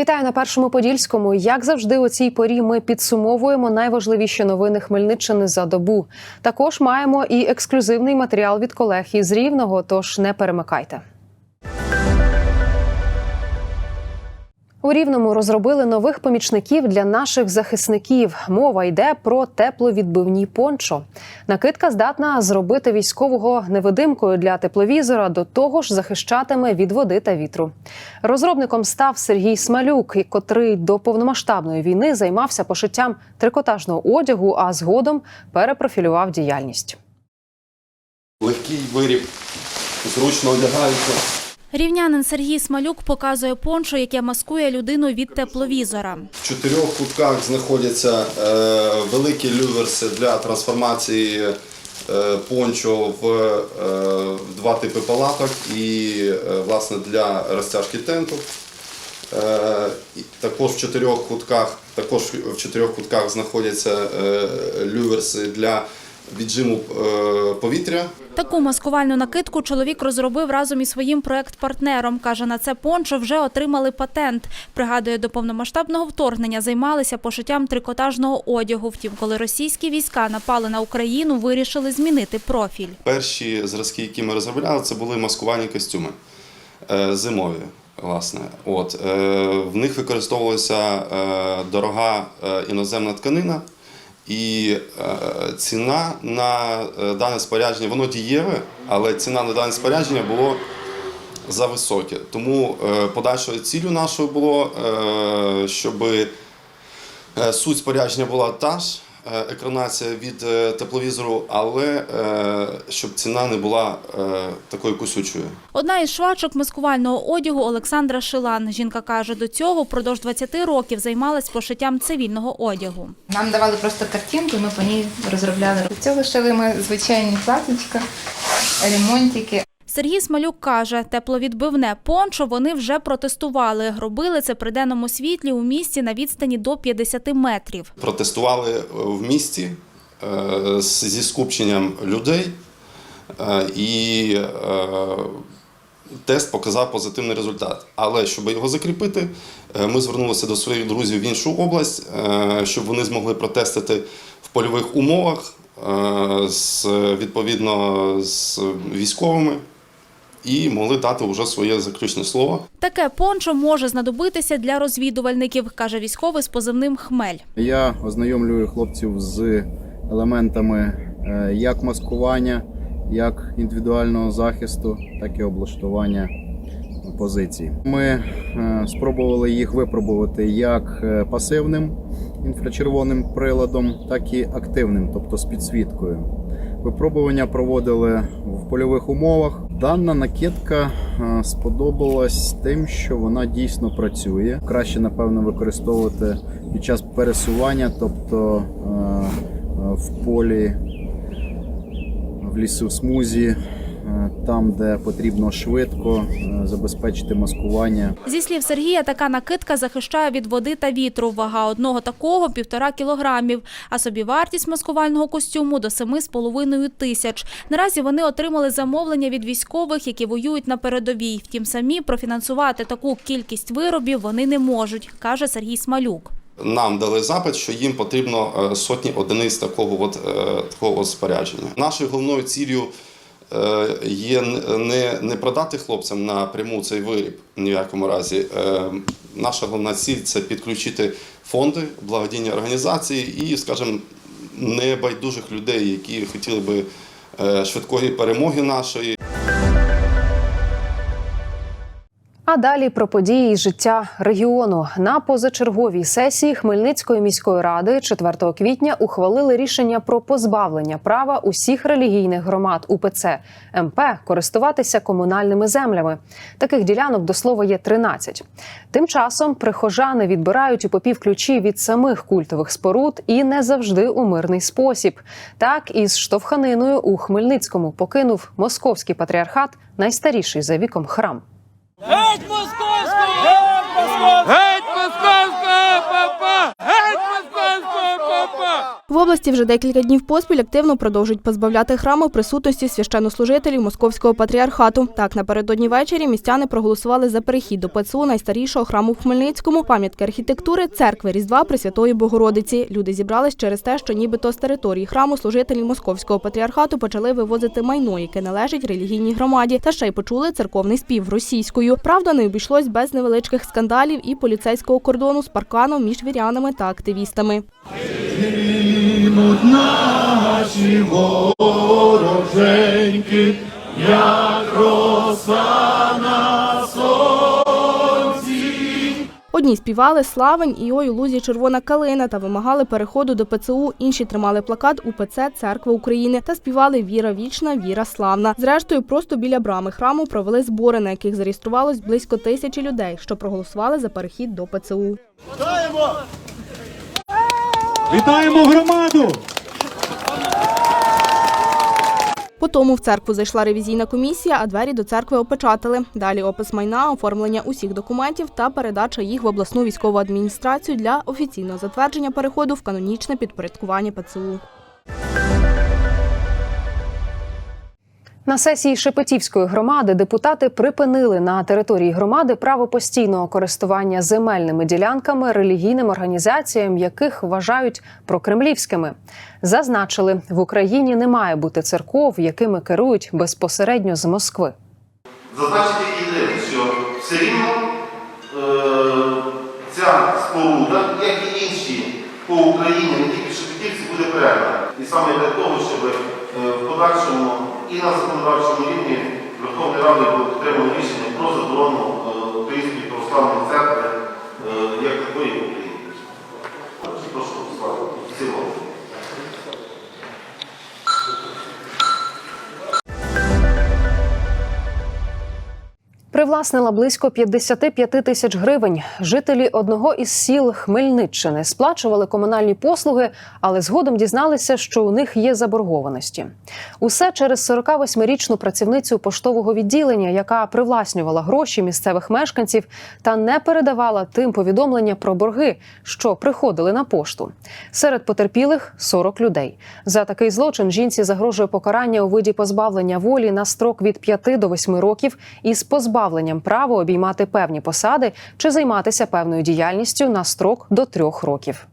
Вітаю на першому подільському. Як завжди, у цій порі ми підсумовуємо найважливіші новини Хмельниччини за добу. Також маємо і ексклюзивний матеріал від колег із Рівного. Тож не перемикайте. У Рівному розробили нових помічників для наших захисників. Мова йде про тепловідбивні пончо. Накидка здатна зробити військового невидимкою для тепловізора, до того ж захищатиме від води та вітру. Розробником став Сергій Смалюк, котрий до повномасштабної війни займався пошиттям трикотажного одягу, а згодом перепрофілював діяльність. Легкий виріб, зручно одягається. Рівнянин Сергій Смалюк показує пончо, яке маскує людину від тепловізора. В чотирьох кутках знаходяться е, великі люверси для трансформації е, пончо в е, два типи палаток і власне для розтяжки тенту. Також в чотирьох кутках, також в чотирьох кутках знаходяться люверси для віджиму е, повітря. Таку маскувальну накидку чоловік розробив разом із своїм проект-партнером. Каже, на це пончо вже отримали патент. Пригадує, до повномасштабного вторгнення займалися пошиттям трикотажного одягу. Втім, коли російські війська напали на Україну, вирішили змінити профіль. Перші зразки, які ми розробляли, це були маскувальні костюми е, зимові. Власне, от е, в них використовувалася дорога іноземна тканина, і е, ціна на е, дане спорядження, воно дієве, але ціна на дане спорядження було зависоке. Тому е, подальшою ціллю нашою було, щоб суть спорядження була та ж. Е, Екранація від е, тепловізору, але е, щоб ціна не була такою кусючою. Одна із швачок маскувального одягу Олександра Шилан. Жінка каже, до цього впродовж 20 років займалась пошиттям цивільного одягу. Нам давали просто картинку, ми по ній розробляли. До цього шили ми звичайні платічка, ремонтики. Сергій Смалюк каже, тепловідбивне пончо вони вже протестували. Робили це при денному світлі у місті на відстані до 50 метрів. Протестували е, в місті е, зі скупченням людей, е, і тест показав позитивний результат. Але щоб його закріпити, ми звернулися до своїх друзів в іншу область, щоб вони змогли протестити в польових умовах з, відповідно з військовими і могли дати вже своє заключне слово. Таке пончо може знадобитися для розвідувальників, каже військовий з позивним Хмель. Я ознайомлюю хлопців з елементами е, як маскування, як індивідуального захисту, так і облаштування позицій. Ми е, спробували їх випробувати як е, пасивним інфрачервоним приладом, так і активним, тобто з підсвіткою. Випробування проводили в польових умовах. Дана накидка е, сподобалась тим, що вона дійсно працює. Краще, напевно, використовувати під час пересування, тобто е, е, в полі, в лісосмузі, е, там, де потрібно швидко е, забезпечити маскування. Зі слів Сергія, така накидка захищає від води та вітру. Вага одного такого – півтора кілограмів, а собівартість маскувального костюму до семи з половиною тисяч. Наразі вони отримали замовлення від військових, які воюють на передовій. Втім, самі профінансувати таку кількість виробів вони не можуть, каже Сергій Смалюк. Нам дали запит, що їм потрібно е, сотні одиниць такого от, е, такого от спорядження. Нашою головною ціллю е, є не, не продати хлопцям напряму цей виріб ні в якому разі. Е, Наша головна ціль це підключити фонди, благодійні організації і, скажімо, небайдужих людей, які хотіли би е, швидкої перемоги нашої. А далі про події із життя регіону на позачерговій сесії Хмельницької міської ради 4 квітня ухвалили рішення про позбавлення права усіх релігійних громад УПЦ МП користуватися комунальними землями. Таких ділянок до слова є 13. Тим часом прихожани відбирають у попів ключі від самих культових споруд і не завжди у мирний спосіб. Так із штовханиною у Хмельницькому покинув московський патріархат найстаріший за віком храм. Геть московського! Геть московського! В області вже декілька днів поспіль активно продовжують позбавляти храми присутності священнослужителів московського патріархату. Так, напередодні ввечері містяни проголосували за перехід до ПЦУ найстарішого храму в Хмельницькому, пам'ятки архітектури, церкви Різдва Пресвятої Богородиці. Люди зібрались через те, що нібито з території храму служителі московського патріархату почали вивозити майно, яке належить релігійній громаді, та ще й почули церковний спів російською. Правда, не обійшлось без невеличких скандалів і поліцейського кордону з парканом між вірянами та активістами. Одні співали Славень і ой у лузі червона калина та вимагали переходу до ПЦУ. Інші тримали плакат УПЦ Церква України та співали Віра вічна, віра славна. Зрештою, просто біля брами храму провели збори, на яких зареєструвалось близько тисячі людей, що проголосували за перехід до ПЦУ. Вітаємо громаду! По тому в церкву зайшла ревізійна комісія, а двері до церкви опечатали. Далі опис майна, оформлення усіх документів та передача їх в обласну військову адміністрацію для офіційного затвердження переходу в канонічне підпорядкування ПЦУ. На сесії Шепетівської громади депутати припинили на території громади право постійного користування земельними ділянками релігійним організаціям, яких вважають прокремлівськими. Зазначили, в Україні не має бути церков, якими керують безпосередньо з Москви. Зазначити єдине, що все рівно е, ця споруда, як і інші по Україні, не тільки Шепетівці, буде перервана. І саме для того, щоб е, в подальшому і на законодавчому рівні Верховної Ради було підтримано рішення про заборону е, Української православної церкви Привласнила близько 55 тисяч гривень. Жителі одного із сіл Хмельниччини сплачували комунальні послуги, але згодом дізналися, що у них є заборгованості. Усе через 48-річну працівницю поштового відділення, яка привласнювала гроші місцевих мешканців та не передавала тим повідомлення про борги, що приходили на пошту. Серед потерпілих 40 людей. За такий злочин жінці загрожує покарання у виді позбавлення волі на строк від 5 до 8 років із позбавленням права обіймати певні посади чи займатися певною діяльністю на строк до трьох років.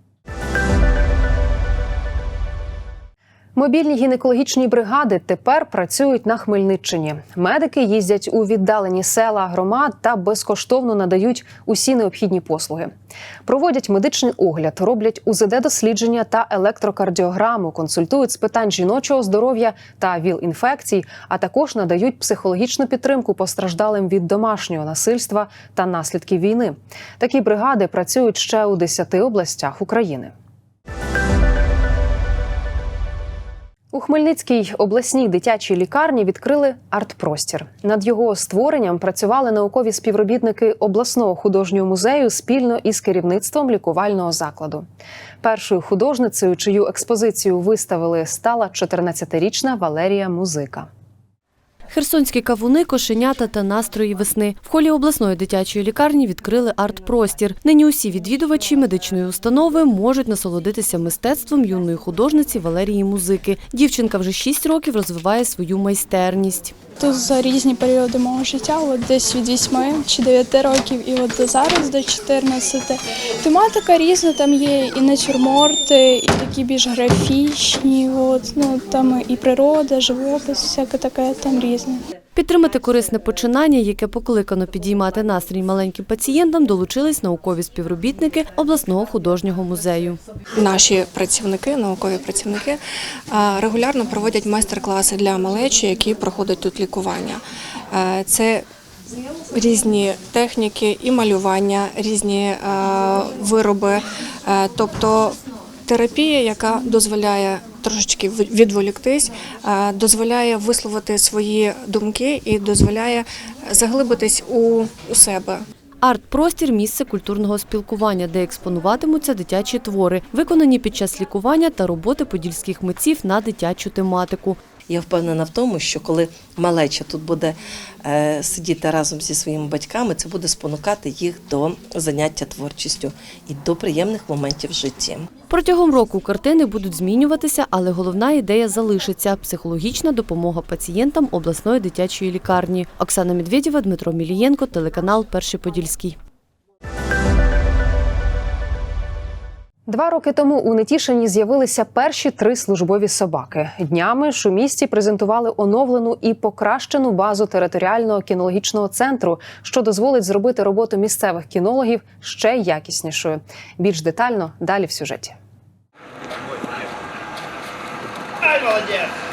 Мобільні гінекологічні бригади тепер працюють на Хмельниччині. Медики їздять у віддалені села громад та безкоштовно надають усі необхідні послуги. Проводять медичний огляд, роблять УЗД-дослідження та електрокардіограму, консультують з питань жіночого здоров'я та ВІЛ-інфекцій, а також надають психологічну підтримку постраждалим від домашнього насильства та наслідків війни. Такі бригади працюють ще у 10 областях України. У Хмельницькій обласній дитячій лікарні відкрили арт-простір. Над його створенням працювали наукові співробітники обласного художнього музею спільно із керівництвом лікувального закладу. Першою художницею, чию експозицію виставили, стала 14-річна Валерія Музика. Херсонські кавуни, кошенята та настрої весни. В холі обласної дитячої лікарні відкрили арт-простір. Нині усі відвідувачі медичної установи можуть насолодитися мистецтвом юної художниці Валерії Музики. Дівчинка вже 6 років розвиває свою майстерність. Тут за різні періоди мого життя, от десь від 8 чи 9 років, і от зараз до 14. Тематика різна, там є і натюрморти, і такі більш графічні, от, ну, там і природа, живопис, всяке таке там різне. Підтримати корисне починання, яке покликано підіймати настрій маленьким пацієнтам, долучились наукові співробітники обласного художнього музею. Наші працівники, наукові працівники, е, регулярно проводять майстер-класи для малечі, які проходять тут лікування. Е, Це різні техніки і малювання, різні е, вироби, тобто терапія, яка дозволяє трошечки відволіктись, дозволяє висловити свої думки і дозволяє заглибитись у, у себе. Арт-простір місце культурного спілкування, де експонуватимуться дитячі твори, виконані під час лікування та роботи подільських митців на дитячу тематику. Я впевнена в тому, що коли малеча тут буде е, сидіти разом зі своїми батьками, це буде спонукати їх до заняття творчістю і до приємних моментів в житті. Протягом року картини будуть змінюватися, але головна ідея залишиться психологічна допомога пацієнтам обласної дитячої лікарні. Оксана Медведєва, Дмитро Мілієнко, телеканал Перший Подільський. Два роки тому у Нетішині з'явилися перші три службові собаки. Днями ж у місті презентували оновлену і покращену базу територіального кінологічного центру, що дозволить зробити роботу місцевих кінологів ще якіснішою. Більш детально далі в сюжеті. Ай, молодець!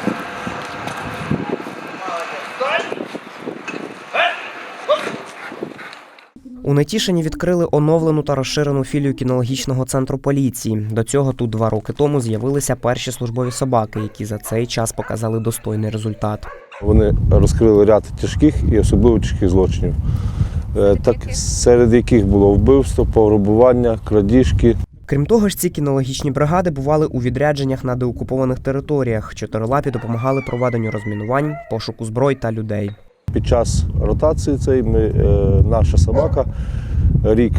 У Нетішині відкрили оновлену та розширену філію кінологічного центру поліції. До цього тут два роки тому з'явилися перші службові собаки, які за цей час показали достойний результат. Вони розкрили ряд тяжких і особливо тяжких злочинів, Е, так серед яких було вбивство, пограбування, крадіжки. Крім того ж, ці кінологічні бригади бували у відрядженнях на деокупованих територіях. Чотирилапі допомагали проведенню розмінувань, пошуку зброй та людей. Під час ротації цей ми, е, наша собака рік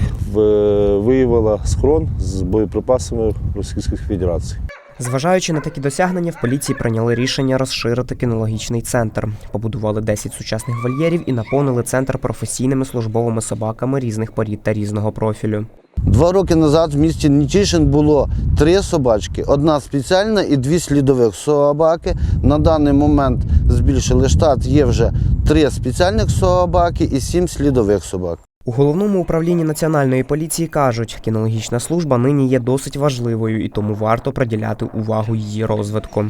виявила схрон з боєприпасами Російської Федерації. Зважаючи на такі досягнення, в поліції прийняли рішення розширити кінологічний центр. Побудували 10 сучасних вольєрів і наповнили центр професійними службовими собаками різних порід та різного профілю. Два роки назад в місті Нічишин було три собачки: одна спеціальна і дві слідових собаки. На даний момент збільшили штат. Є вже три спеціальних собаки і сім слідових собак. У головному управлінні національної поліції кажуть, кінологічна служба нині є досить важливою і тому варто приділяти увагу її розвитку.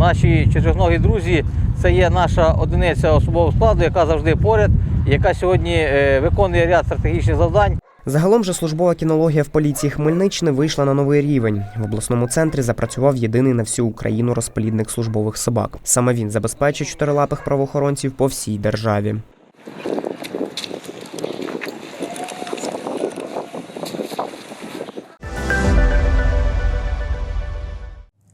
Наші чотирьохногі друзі це є наша одиниця особового складу, яка завжди поряд, яка сьогодні е, виконує ряд стратегічних завдань. Загалом же службова кінологія в поліції Хмельниччини вийшла на новий рівень. В обласному центрі запрацював єдиний на всю Україну розплідник службових собак. Саме він забезпечує чотирилапих правоохоронців по всій державі.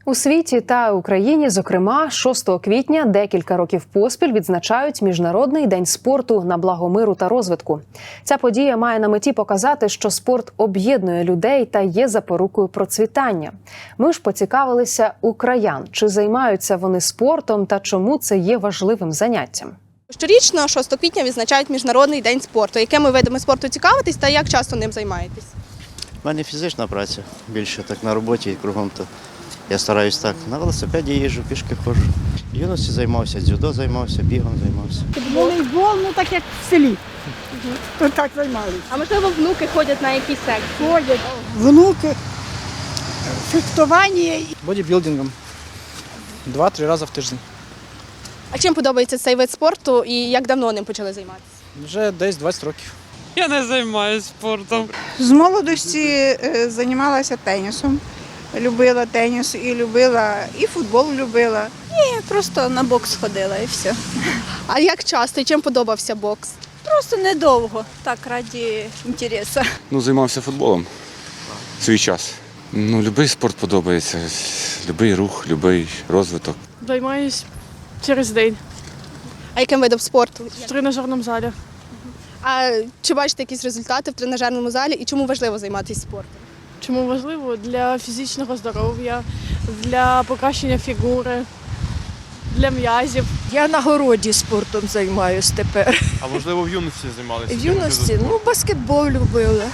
У світі та Україні, зокрема, 6 квітня декілька років поспіль відзначають міжнародний день спорту на благо миру та розвитку. Ця подія має на меті показати, що спорт об'єднує людей та є запорукою процвітання. Ми ж поцікавилися у краян, чи займаються вони спортом та чому це є важливим заняттям. Щорічно 6 квітня відзначають Міжнародний день спорту. Якими видами спорту цікавитесь та як часто ним займаєтесь? У мене фізична праця більше так на роботі і кругом. То я стараюсь так. На велосипеді їжджу, пішки ходжу. В юності займався, дзюдо займався, бігом займався. Волейбол, ну так як в селі. То так займалися. А можливо, внуки ходять на якісь секції? Ходять внуки, фехтування. Бодібілдингом. Два-три рази в тиждень. А чим подобається цей вид спорту і як давно ним почали займатися? Вже десь 20 років. Я не займаюся спортом. З молодості е, займалася тенісом. Любила теніс і любила, і футбол любила. І просто на бокс ходила і все. А як часто і чим подобався бокс? Просто недовго, так раді інтересу. Ну, займався футболом свій час. Ну, будь-який спорт подобається, будь-який рух, будь-який розвиток. Займаюсь через день А яким видом спорту? в тренажерному залі. А чи бачите якісь результати в тренажерному залі і чому важливо займатися спортом? Чому важливо? Для фізичного здоров'я, для покращення фігури, для м'язів. Я на городі спортом займаюся тепер. А можливо в юності займалися? В юності ну, баскетбол любила.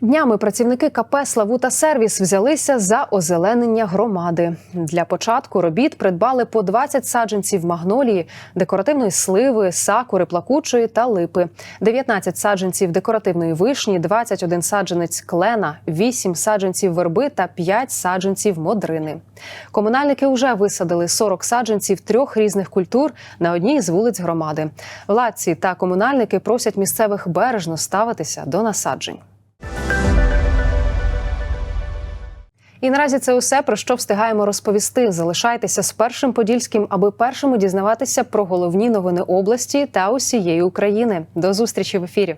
Днями працівники КП Славута Сервіс взялися за озеленення громади. Для початку робіт придбали по 20 саджанців магнолії, декоративної сливи, сакури, плакучої та липи, 19 саджанців декоративної вишні, 21 саджанець клена, 8 саджанців верби та 5 саджанців модрини. Комунальники вже висадили 40 саджанців трьох різних культур на одній з вулиць громади. Владці та комунальники просять місцевих бережно ставитися до насаджень. І наразі це усе про що встигаємо розповісти. Залишайтеся з першим подільським, аби першими дізнаватися про головні новини області та усієї України. До зустрічі в ефірі.